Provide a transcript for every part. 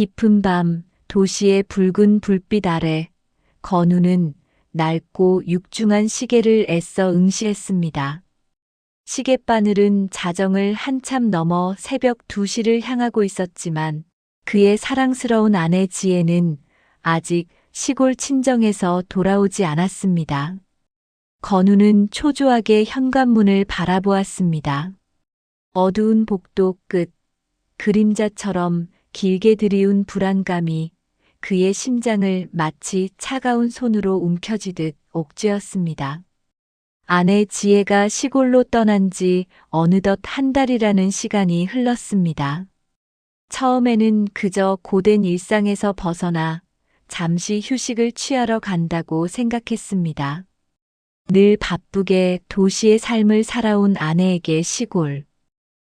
깊은 밤 도시의 붉은 불빛 아래 건우는 낡고 육중한 시계를 애써 응시했습니다. 시계바늘은 자정을 한참 넘어 새벽 2시를 향하고 있었지만 그의 사랑스러운 아내 지혜는 아직 시골 친정에서 돌아오지 않았습니다. 건우는 초조하게 현관문을 바라보았습니다. 어두운 복도 끝, 그림자처럼 길게 들이운 불안감이 그의 심장을 마치 차가운 손으로 움켜쥐듯 옥죄었습니다. 아내 지혜가 시골로 떠난 지 어느덧 한 달이라는 시간이 흘렀습니다. 처음에는 그저 고된 일상에서 벗어나 잠시 휴식을 취하러 간다고 생각했습니다. 늘 바쁘게 도시의 삶을 살아온 아내에게 시골.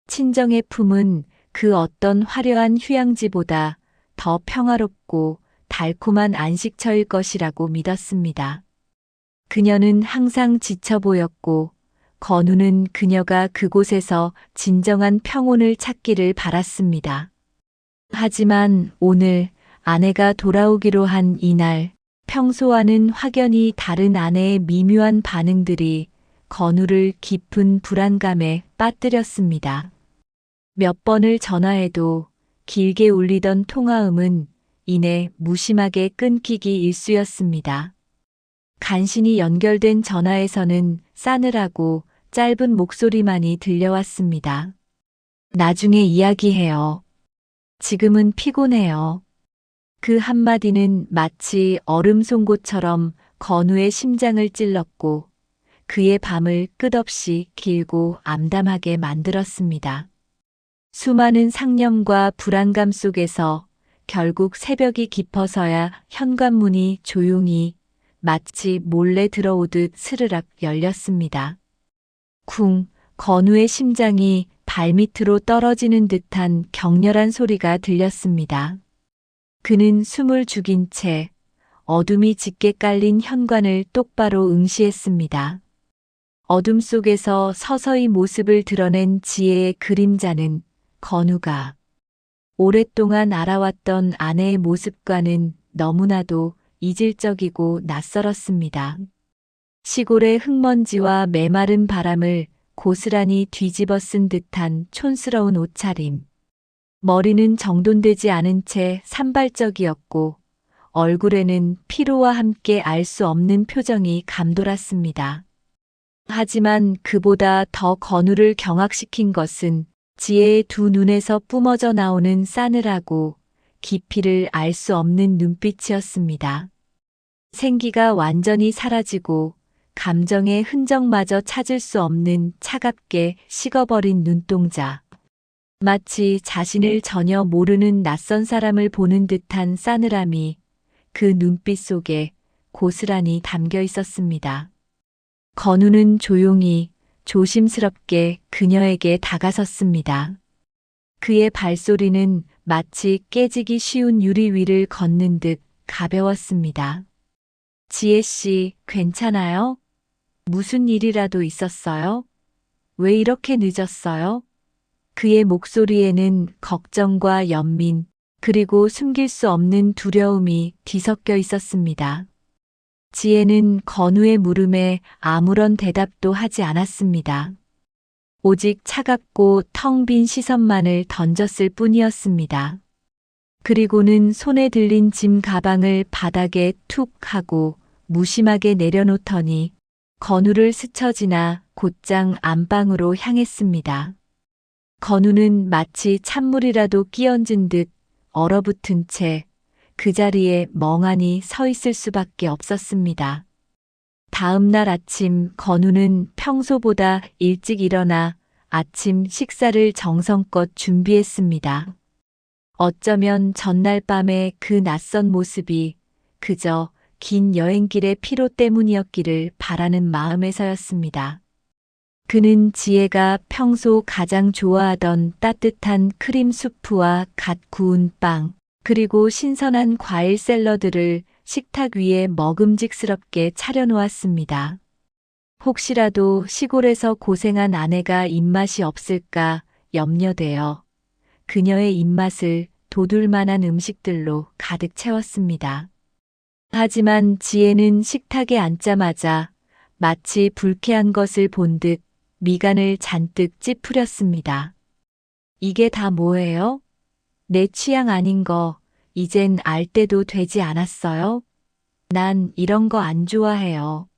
친정의 품은 그 어떤 화려한 휴양지보다 더 평화롭고 달콤한 안식처일 것이라고 믿었습니다. 그녀는 항상 지쳐 보였고, 건우는 그녀가 그곳에서 진정한 평온을 찾기를 바랐습니다. 하지만 오늘 아내가 돌아오기로 한 이날, 평소와는 확연히 다른 아내의 미묘한 반응들이 건우를 깊은 불안감에 빠뜨렸습니다. 몇 번을 전화해도 길게 울리던 통화음은 이내 무심하게 끊기기 일쑤였습니다. 간신히 연결된 전화에서는 싸늘하고 짧은 목소리만이 들려왔습니다. 나중에 이야기해요. 지금은 피곤해요. 그 한마디는 마치 얼음 송곳처럼 건우의 심장을 찔렀고 그의 밤을 끝없이 길고 암담하게 만들었습니다. 수많은 상념과 불안감 속에서 결국 새벽이 깊어서야 현관문이 조용히 마치 몰래 들어오듯 스르륵 열렸습니다. 쿵, 건우의 심장이 발밑으로 떨어지는 듯한 격렬한 소리가 들렸습니다. 그는 숨을 죽인 채 어둠이 짙게 깔린 현관을 똑바로 응시했습니다. 어둠 속에서 서서히 모습을 드러낸 지혜의 그림자는 건우가 오랫동안 알아왔던 아내의 모습과는 너무나도 이질적이고 낯설었습니다. 시골의 흙먼지와 메마른 바람을 고스란히 뒤집어 쓴 듯한 촌스러운 옷차림. 머리는 정돈되지 않은 채 산발적이었고 얼굴에는 피로와 함께 알 수 없는 표정이 감돌았습니다. 하지만 그보다 더 건우를 경악시킨 것은 지혜의 두 눈에서 뿜어져 나오는 싸늘하고 깊이를 알 수 없는 눈빛이었습니다. 생기가 완전히 사라지고 감정의 흔적마저 찾을 수 없는 차갑게 식어버린 눈동자. 마치 자신을 전혀 모르는 낯선 사람을 보는 듯한 싸늘함이 그 눈빛 속에 고스란히 담겨 있었습니다. 건우는 조용히 조심스럽게 그녀에게 다가섰습니다. 그의 발소리는 마치 깨지기 쉬운 유리 위를 걷는 듯 가벼웠습니다. 지혜 씨, 괜찮아요? 무슨 일이라도 있었어요? 왜 이렇게 늦었어요? 그의 목소리에는 걱정과 연민, 그리고 숨길 수 없는 두려움이 뒤섞여 있었습니다. 지혜는 건우의 물음에 아무런 대답도 하지 않았습니다. 오직 차갑고 텅 빈 시선만을 던졌을 뿐이었습니다. 그리고는 손에 들린 짐 가방을 바닥에 툭 하고 무심하게 내려놓더니 건우를 스쳐 지나 곧장 안방으로 향했습니다. 건우는 마치 찬물이라도 끼얹은 듯 얼어붙은 채 그 자리에 멍하니 서 있을 수밖에 없었습니다. 다음 날 아침 건우는 평소보다 일찍 일어나 아침 식사를 정성껏 준비했습니다. 어쩌면 전날 밤의 그 낯선 모습이 그저 긴 여행길의 피로 때문이었기를 바라는 마음에서였습니다. 그는 지혜가 평소 가장 좋아하던 따뜻한 크림 수프와 갓 구운 빵, 그리고 신선한 과일 샐러드를 식탁 위에 먹음직스럽게 차려놓았습니다. 혹시라도 시골에서 고생한 아내가 입맛이 없을까 염려되어 그녀의 입맛을 돋을만한 음식들로 가득 채웠습니다. 하지만 지혜는 식탁에 앉자마자 마치 불쾌한 것을 본 듯 미간을 잔뜩 찌푸렸습니다. 이게 다 뭐예요? 내 취향 아닌 거 이젠 알 때도 되지 않았어요? 난 이런 거 안 좋아해요.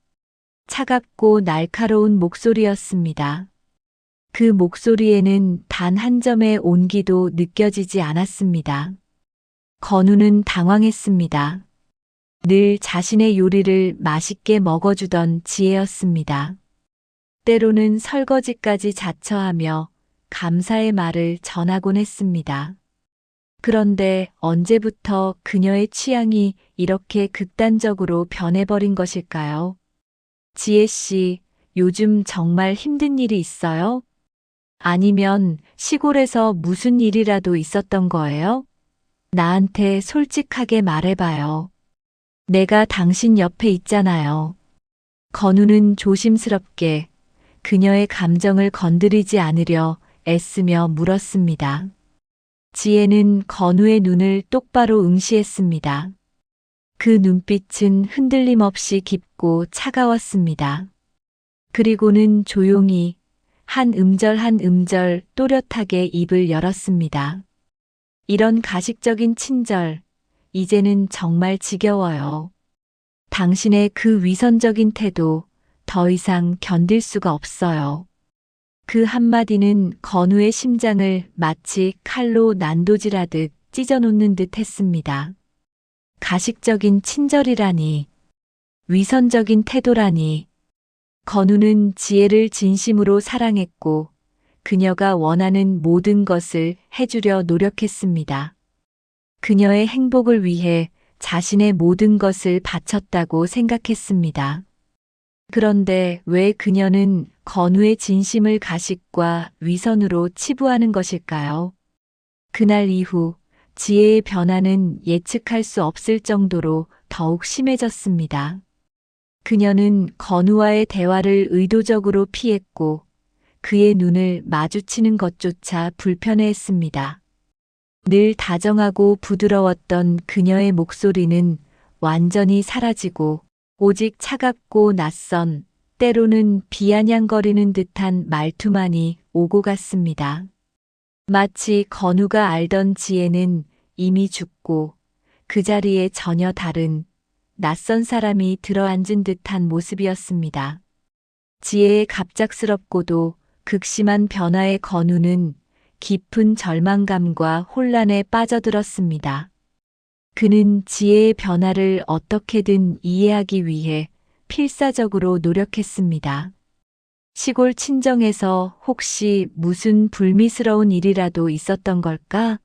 차갑고 날카로운 목소리였습니다. 그 목소리에는 단 한 점의 온기도 느껴지지 않았습니다. 건우는 당황했습니다. 늘 자신의 요리를 맛있게 먹어주던 지혜였습니다. 때로는 설거지까지 자처하며 감사의 말을 전하곤 했습니다. 그런데 언제부터 그녀의 취향이 이렇게 극단적으로 변해버린 것일까요? 지혜 씨, 요즘 정말 힘든 일이 있어요? 아니면 시골에서 무슨 일이라도 있었던 거예요? 나한테 솔직하게 말해봐요. 내가 당신 옆에 있잖아요. 건우는 조심스럽게 그녀의 감정을 건드리지 않으려 애쓰며 물었습니다. 지혜는 건우의 눈을 똑바로 응시했습니다. 그 눈빛은 흔들림 없이 깊고 차가웠습니다. 그리고는 조용히 한 음절 한 음절 또렷하게 입을 열었습니다. 이런 가식적인 친절, 이제는 정말 지겨워요. 당신의 그 위선적인 태도 더 이상 견딜 수가 없어요. 그 한마디는 건우의 심장을 마치 칼로 난도질하듯 찢어놓는 듯 했습니다. 가식적인 친절이라니, 위선적인 태도라니, 건우는 지혜를 진심으로 사랑했고, 그녀가 원하는 모든 것을 해주려 노력했습니다. 그녀의 행복을 위해 자신의 모든 것을 바쳤다고 생각했습니다. 그런데 왜 그녀는 건우의 진심을 가식과 위선으로 치부하는 것일까요? 그날 이후 지혜의 변화는 예측할 수 없을 정도로 더욱 심해졌습니다. 그녀는 건우와의 대화를 의도적으로 피했고 그의 눈을 마주치는 것조차 불편해했습니다. 늘 다정하고 부드러웠던 그녀의 목소리는 완전히 사라지고 오직 차갑고 낯선 때로는 비아냥거리는 듯한 말투만이 오고 갔습니다. 마치 건우가 알던 지혜는 이미 죽고 그 자리에 전혀 다른 낯선 사람이 들어앉은 듯한 모습이었습니다. 지혜의 갑작스럽고도 극심한 변화의 건우는 깊은 절망감과 혼란에 빠져들었습니다. 그는 지혜의 변화를 어떻게든 이해하기 위해 필사적으로 노력했습니다. 시골 친정에서 혹시 무슨 불미스러운 일이라도 있었던 걸까?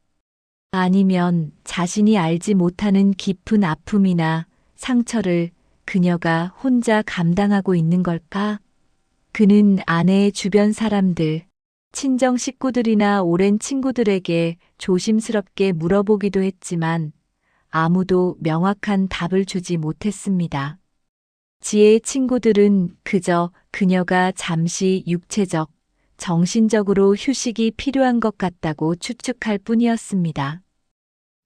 아니면 자신이 알지 못하는 깊은 아픔이나 상처를 그녀가 혼자 감당하고 있는 걸까? 그는 아내의 주변 사람들, 친정 식구들이나 오랜 친구들에게 조심스럽게 물어보기도 했지만 아무도 명확한 답을 주지 못했습니다. 지혜의 친구들은 그저 그녀가 잠시 육체적, 정신적으로 휴식이 필요한 것 같다고 추측할 뿐이었습니다.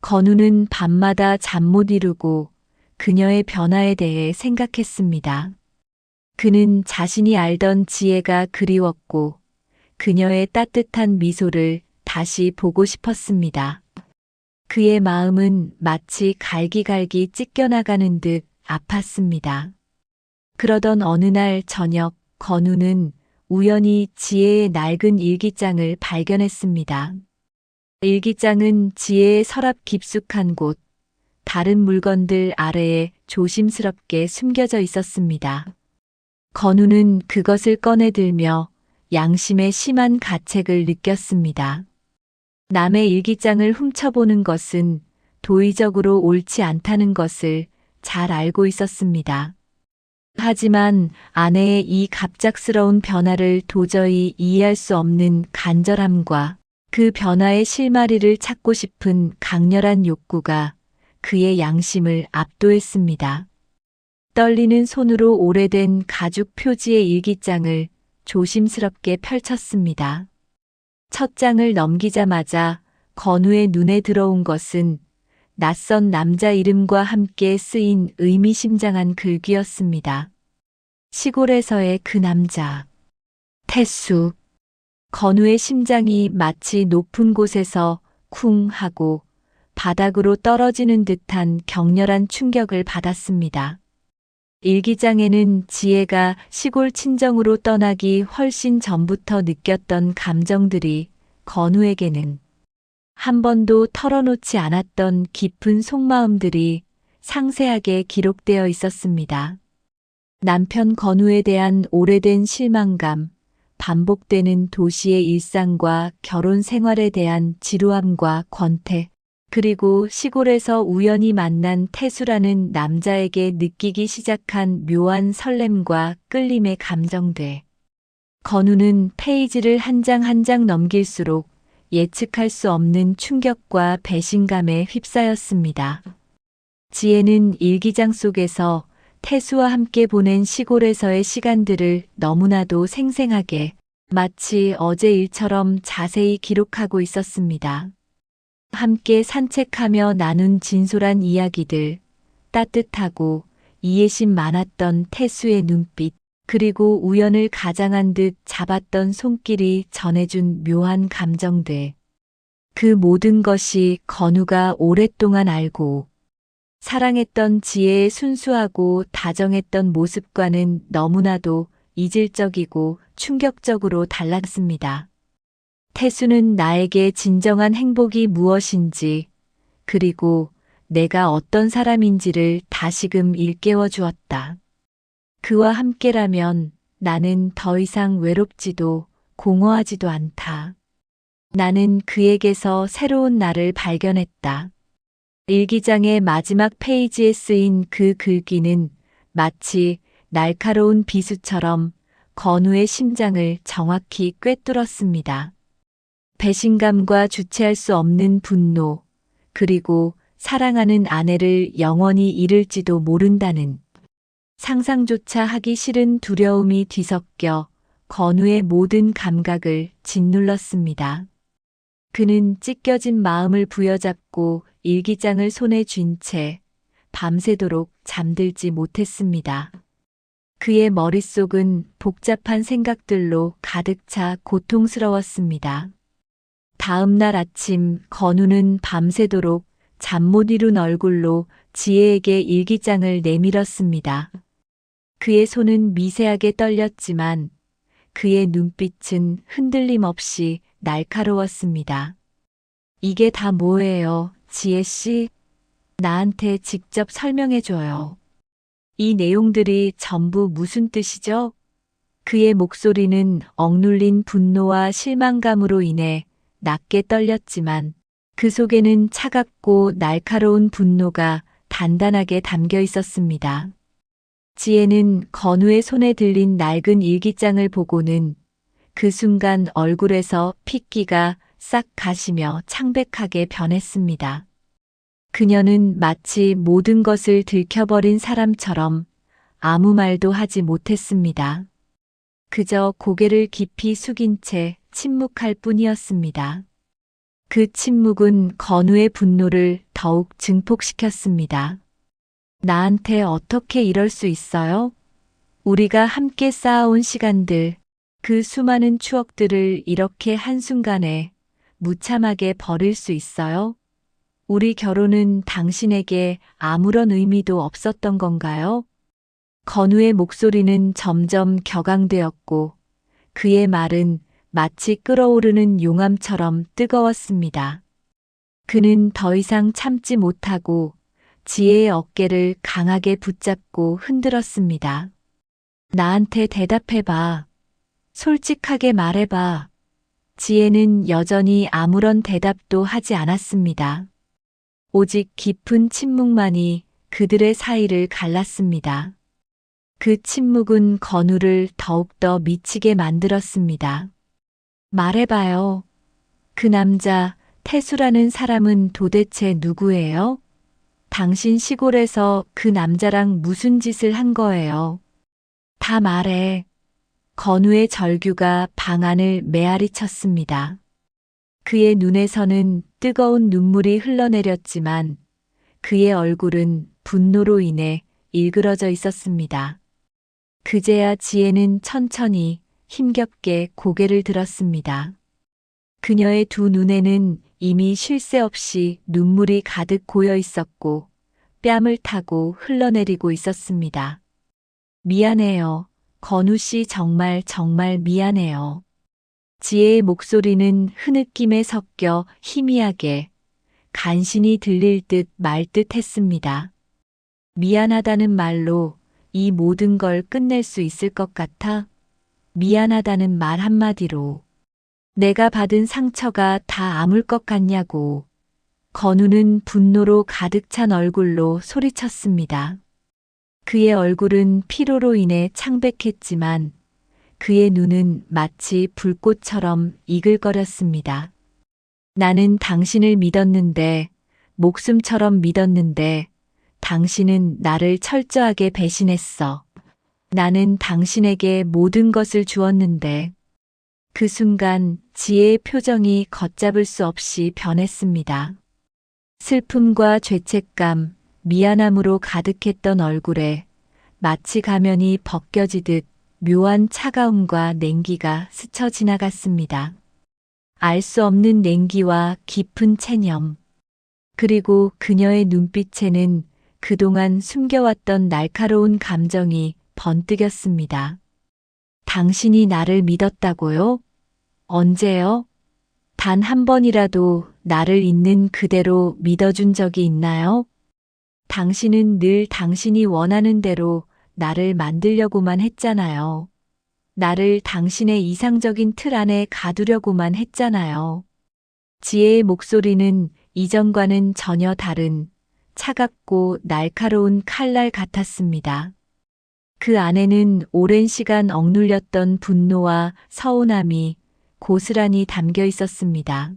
건우는 밤마다 잠 못 이루고 그녀의 변화에 대해 생각했습니다. 그는 자신이 알던 지혜가 그리웠고 그녀의 따뜻한 미소를 다시 보고 싶었습니다. 그의 마음은 마치 갈기갈기 찢겨나가는 듯 아팠습니다. 그러던 어느 날 저녁 건우는 우연히 지혜의 낡은 일기장을 발견했습니다. 일기장은 지혜의 서랍 깊숙한 곳, 다른 물건들 아래에 조심스럽게 숨겨져 있었습니다. 건우는 그것을 꺼내들며 양심의 심한 가책을 느꼈습니다. 남의 일기장을 훔쳐보는 것은 도의적으로 옳지 않다는 것을 잘 알고 있었습니다. 하지만 아내의 이 갑작스러운 변화를 도저히 이해할 수 없는 간절함과 그 변화의 실마리를 찾고 싶은 강렬한 욕구가 그의 양심을 압도했습니다. 떨리는 손으로 오래된 가죽 표지의 일기장을 조심스럽게 펼쳤습니다. 첫 장을 넘기자마자 건우의 눈에 들어온 것은 낯선 남자 이름과 함께 쓰인 의미심장한 글귀였습니다. 시골에서의 그 남자. 태수. 건우의 심장이 마치 높은 곳에서 쿵 하고 바닥으로 떨어지는 듯한 격렬한 충격을 받았습니다. 일기장에는 지혜가 시골 친정으로 떠나기 훨씬 전부터 느꼈던 감정들이 건우에게는 한 번도 털어놓지 않았던 깊은 속마음들이 상세하게 기록되어 있었습니다. 남편 건우에 대한 오래된 실망감, 반복되는 도시의 일상과 결혼 생활에 대한 지루함과 권태, 그리고 시골에서 우연히 만난 태수라는 남자에게 느끼기 시작한 묘한 설렘과 끌림의 감정들. 건우는 페이지를 한 장 한 장 넘길수록 예측할 수 없는 충격과 배신감에 휩싸였습니다. 지혜는 일기장 속에서 태수와 함께 보낸 시골에서의 시간들을 너무나도 생생하게 마치 어제 일처럼 자세히 기록하고 있었습니다. 함께 산책하며 나눈 진솔한 이야기들, 따뜻하고 이해심 많았던 태수의 눈빛, 그리고 우연을 가장한 듯 잡았던 손길이 전해준 묘한 감정들. 그 모든 것이 건우가 오랫동안 알고 사랑했던 지혜의 순수하고 다정했던 모습과는 너무나도 이질적이고 충격적으로 달랐습니다. 태수는 나에게 진정한 행복이 무엇인지, 그리고 내가 어떤 사람인지를 다시금 일깨워 주었다. 그와 함께라면 나는 더 이상 외롭지도 공허하지도 않다. 나는 그에게서 새로운 나를 발견했다. 일기장의 마지막 페이지에 쓰인 그 글귀는 마치 날카로운 비수처럼 건우의 심장을 정확히 꿰뚫었습니다. 배신감과 주체할 수 없는 분노, 그리고 사랑하는 아내를 영원히 잃을지도 모른다는 상상조차 하기 싫은 두려움이 뒤섞여 건우의 모든 감각을 짓눌렀습니다. 그는 찢겨진 마음을 부여잡고 일기장을 손에 쥔 채 밤새도록 잠들지 못했습니다. 그의 머릿속은 복잡한 생각들로 가득 차 고통스러웠습니다. 다음 날 아침 건우는 밤새도록 잠 못 이룬 얼굴로 지혜에게 일기장을 내밀었습니다. 그의 손은 미세하게 떨렸지만 그의 눈빛은 흔들림 없이 날카로웠습니다. 이게 다 뭐예요, 지혜 씨? 나한테 직접 설명해줘요. 이 내용들이 전부 무슨 뜻이죠? 그의 목소리는 억눌린 분노와 실망감으로 인해 낮게 떨렸지만 그 속에는 차갑고 날카로운 분노가 단단하게 담겨 있었습니다. 지혜는 건우의 손에 들린 낡은 일기장을 보고는 그 순간 얼굴에서 핏기가 싹 가시며 창백하게 변했습니다. 그녀는 마치 모든 것을 들켜버린 사람처럼 아무 말도 하지 못했습니다. 그저 고개를 깊이 숙인 채 침묵할 뿐이었습니다. 그 침묵은 건우의 분노를 더욱 증폭시켰습니다. 나한테 어떻게 이럴 수 있어요? 우리가 함께 쌓아온 시간들, 그 수많은 추억들을 이렇게 한순간에 무참하게 버릴 수 있어요? 우리 결혼은 당신에게 아무런 의미도 없었던 건가요? 건우의 목소리는 점점 격앙되었고 그의 말은 마치 끓어오르는 용암처럼 뜨거웠습니다. 그는 더 이상 참지 못하고 지혜의 어깨를 강하게 붙잡고 흔들었습니다. 나한테 대답해봐. 솔직하게 말해봐. 지혜는 여전히 아무런 대답도 하지 않았습니다. 오직 깊은 침묵만이 그들의 사이를 갈랐습니다. 그 침묵은 건우를 더욱더 미치게 만들었습니다. 말해봐요. 그 남자, 태수라는 사람은 도대체 누구예요? 당신 시골에서 그 남자랑 무슨 짓을 한 거예요? 다 말해. 건우의 절규가 방 안을 메아리 쳤습니다. 그의 눈에서는 뜨거운 눈물이 흘러내렸지만 그의 얼굴은 분노로 인해 일그러져 있었습니다. 그제야 지혜는 천천히 힘겹게 고개를 들었습니다. 그녀의 두 눈에는 이미 쉴 새 없이 눈물이 가득 고여 있었고 뺨을 타고 흘러내리고 있었습니다. 미안해요. 건우 씨 정말 정말 미안해요. 지혜의 목소리는 흐느낌에 섞여 희미하게 간신히 들릴 듯 말듯 했습니다. 미안하다는 말로 이 모든 걸 끝낼 수 있을 것 같아? 미안하다는 말 한마디로 내가 받은 상처가 다 아물 것 같냐고. 건우는 분노로 가득 찬 얼굴로 소리쳤습니다. 그의 얼굴은 피로로 인해 창백했지만 그의 눈은 마치 불꽃처럼 이글거렸습니다. 나는 당신을 믿었는데, 목숨처럼 믿었는데, 당신은 나를 철저하게 배신했어. 나는 당신에게 모든 것을 주었는데, 그 순간 지혜의 표정이 걷잡을 수 없이 변했습니다. 슬픔과 죄책감, 미안함으로 가득했던 얼굴에 마치 가면이 벗겨지듯 묘한 차가움과 냉기가 스쳐 지나갔습니다. 알 수 없는 냉기와 깊은 체념. 그리고 그녀의 눈빛에는 그동안 숨겨왔던 날카로운 감정이 번뜩였습니다. 당신이 나를 믿었다고요? 언제요? 단 한 번이라도 나를 있는 그대로 믿어준 적이 있나요? 당신은 늘 당신이 원하는 대로 나를 만들려고만 했잖아요. 나를 당신의 이상적인 틀 안에 가두려고만 했잖아요. 지혜의 목소리는 이전과는 전혀 다른 차갑고 날카로운 칼날 같았습니다. 그 안에는 오랜 시간 억눌렸던 분노와 서운함이 고스란히 담겨 있었습니다.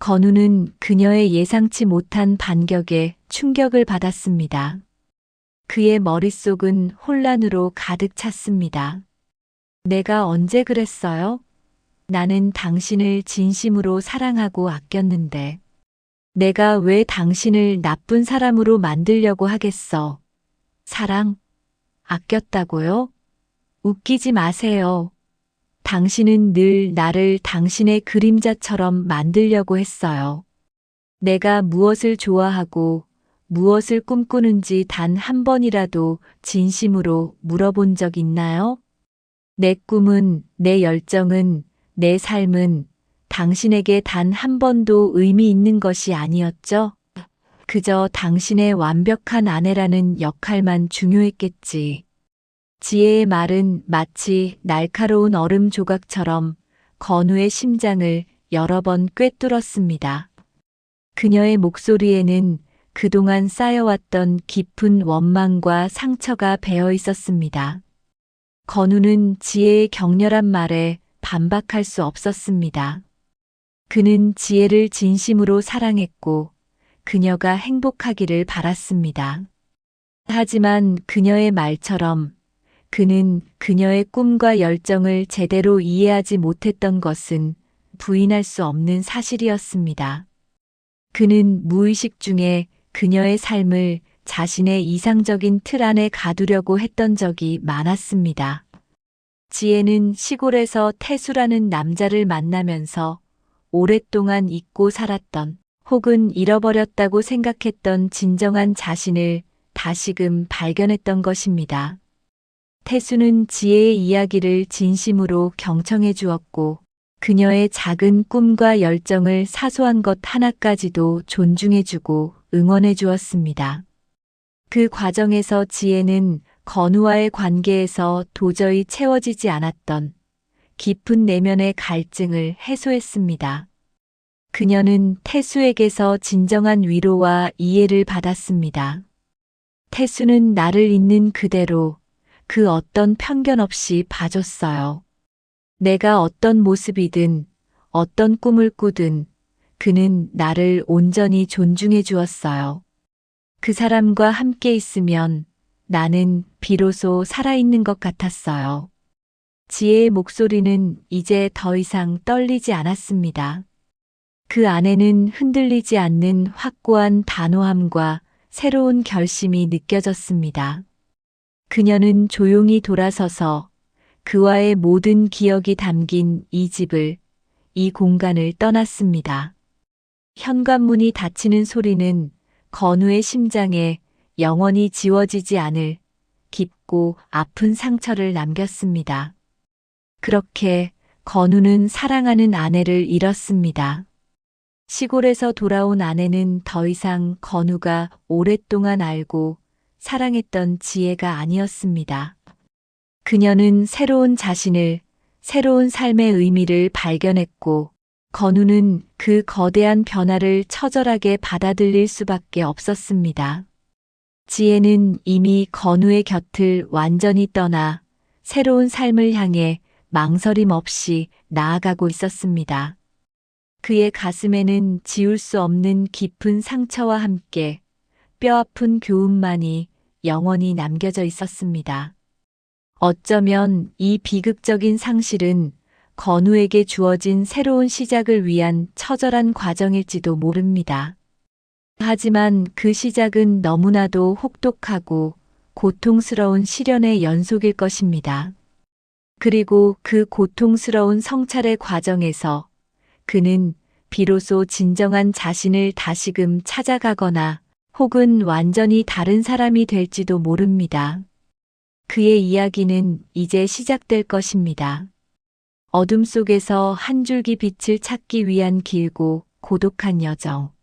건우는 그녀의 예상치 못한 반격에 충격을 받았습니다. 그의 머릿속은 혼란으로 가득 찼습니다. 내가 언제 그랬어요? 나는 당신을 진심으로 사랑하고 아꼈는데. 내가 왜 당신을 나쁜 사람으로 만들려고 하겠어? 사랑? 아꼈다고요? 웃기지 마세요. 당신은 늘 나를 당신의 그림자처럼 만들려고 했어요. 내가 무엇을 좋아하고 무엇을 꿈꾸는지 단 한 번이라도 진심으로 물어본 적 있나요? 내 꿈은, 내 열정은, 내 삶은 당신에게 단 한 번도 의미 있는 것이 아니었죠? 그저 당신의 완벽한 아내라는 역할만 중요했겠지. 지혜의 말은 마치 날카로운 얼음 조각처럼 건우의 심장을 여러 번 꿰뚫었습니다. 그녀의 목소리에는 그동안 쌓여왔던 깊은 원망과 상처가 배어 있었습니다. 건우는 지혜의 격렬한 말에 반박할 수 없었습니다. 그는 지혜를 진심으로 사랑했고 그녀가 행복하기를 바랐습니다. 하지만 그녀의 말처럼 그는 그녀의 꿈과 열정을 제대로 이해하지 못했던 것은 부인할 수 없는 사실이었습니다. 그는 무의식 중에 그녀의 삶을 자신의 이상적인 틀 안에 가두려고 했던 적이 많았습니다. 지혜는 시골에서 태수라는 남자를 만나면서 오랫동안 잊고 살았던 혹은 잃어버렸다고 생각했던 진정한 자신을 다시금 발견했던 것입니다. 태수는 지혜의 이야기를 진심으로 경청해 주었고 그녀의 작은 꿈과 열정을 사소한 것 하나까지도 존중해 주고 응원해 주었습니다. 그 과정에서 지혜는 건우와의 관계에서 도저히 채워지지 않았던 깊은 내면의 갈증을 해소했습니다. 그녀는 태수에게서 진정한 위로와 이해를 받았습니다. 태수는 나를 있는 그대로 그 어떤 편견 없이 봐줬어요. 내가 어떤 모습이든 어떤 꿈을 꾸든 그는 나를 온전히 존중해 주었어요. 그 사람과 함께 있으면 나는 비로소 살아있는 것 같았어요. 지혜의 목소리는 이제 더 이상 떨리지 않았습니다. 그 안에는 흔들리지 않는 확고한 단호함과 새로운 결심이 느껴졌습니다. 그녀는 조용히 돌아서서 그와의 모든 기억이 담긴 이 집을, 이 공간을 떠났습니다. 현관문이 닫히는 소리는 건우의 심장에 영원히 지워지지 않을 깊고 아픈 상처를 남겼습니다. 그렇게 건우는 사랑하는 아내를 잃었습니다. 시골에서 돌아온 아내는 더 이상 건우가 오랫동안 알고 사랑했던 지혜가 아니었습니다. 그녀는 새로운 자신을, 새로운 삶의 의미를 발견했고, 건우는 그 거대한 변화를 처절하게 받아들일 수밖에 없었습니다. 지혜는 이미 건우의 곁을 완전히 떠나 새로운 삶을 향해 망설임 없이 나아가고 있었습니다. 그의 가슴에는 지울 수 없는 깊은 상처와 함께 뼈아픈 교훈만이 영원히 남겨져 있었습니다. 어쩌면 이 비극적인 상실은 건우에게 주어진 새로운 시작을 위한 처절한 과정일지도 모릅니다. 하지만 그 시작은 너무나도 혹독하고 고통스러운 시련의 연속일 것입니다. 그리고 그 고통스러운 성찰의 과정에서 그는 비로소 진정한 자신을 다시금 찾아가거나 혹은 완전히 다른 사람이 될지도 모릅니다. 그의 이야기는 이제 시작될 것입니다. 어둠 속에서 한 줄기 빛을 찾기 위한 길고 고독한 여정.